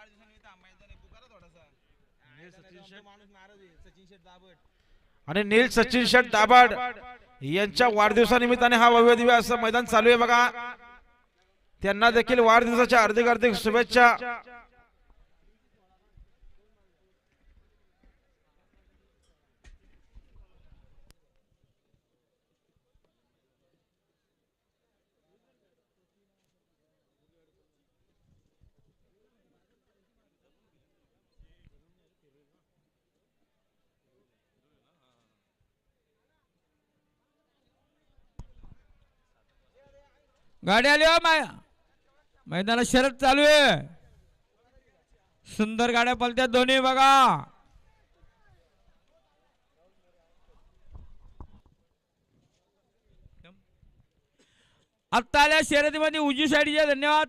वाढदिवसानिमित्त माणूस नाराज आहे सचिन दाबट आणि नील सचिन शेठ दाभाड यांच्या वाढदिवसानिमित्ताने हा भव्य दिव्य असं मैदान चालू आहे बघा. त्यांना देखील वाढदिवसाच्या हार्दिक हार्दिक शुभेच्छा. गाडी आली हो माया. मैदानात शरद चालू आहे. सुंदर गाड्या पलत्या दोन्ही बघा. आत्ता आल्या शर्यतीमध्ये उजवी साईडचे धन्यवाद.